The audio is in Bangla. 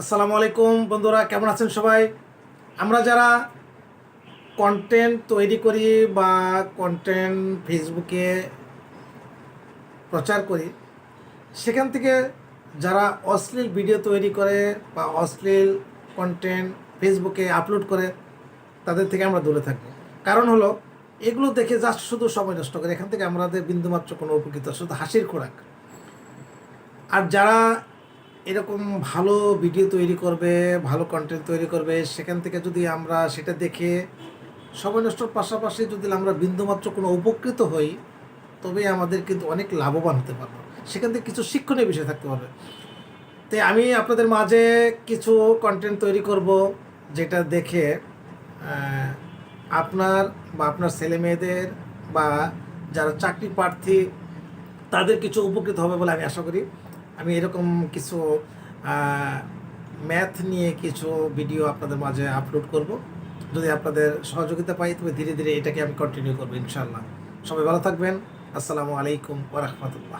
আসসালামু আলাইকুম, বন্ধুরা, কেমন আছেন সবাই? আমরা যারা কন্টেন্ট তৈরি করি বা কন্টেন্ট ফেসবুকে প্রচার করি, সেখান থেকে যারা অশ্লীল ভিডিও তৈরি করে বা অশ্লীল কন্টেন্ট ফেসবুকে আপলোড করে, তাদের থেকে আমরা দূরে থাকব কারণ হলো, এগুলো দেখে জাস্ট শুধু সময় নষ্ট করে, এখান থেকে আমাদের বিন্দুমাত্র কোনো উপকৃত, শুধু হাসির খোরাক। আর যারা এরকম ভালো ভিডিও তৈরি করবে, ভালো কন্টেন্ট তৈরি করবে, সেখান থেকে যদি আমরা সেটা দেখে সময় নষ্টর পাশাপাশি যদি আমরা বিন্দুমাত্র কোনো উপকৃত হই, তবে আমাদের কিন্তু অনেক লাভবান হতে পারব। সেখান থেকে কিছু শিক্ষণীয় বিষয় থাকতে পারবে তাই আমি আপনাদের মাঝে কিছু কন্টেন্ট তৈরি করব, যেটা দেখে আপনার বা আপনার ছেলে মেয়েদের বা যারা চাকরি প্রার্থী, তাদের কিছু উপকৃত হবে বলে আমি আশা করি। আমি এরকম কিছু ম্যাথ নিয়ে কিছু ভিডিও আপনাদের মাঝে আপলোড করব। যদি আপনাদের সহযোগিতা পাই, তবে ধীরে ধীরে এটাকে আমি কন্টিনিউ করব ইনশাল্লাহ সবাই ভালো থাকবেন। আসসালামু আলাইকুম ওরহমতুল্লাহ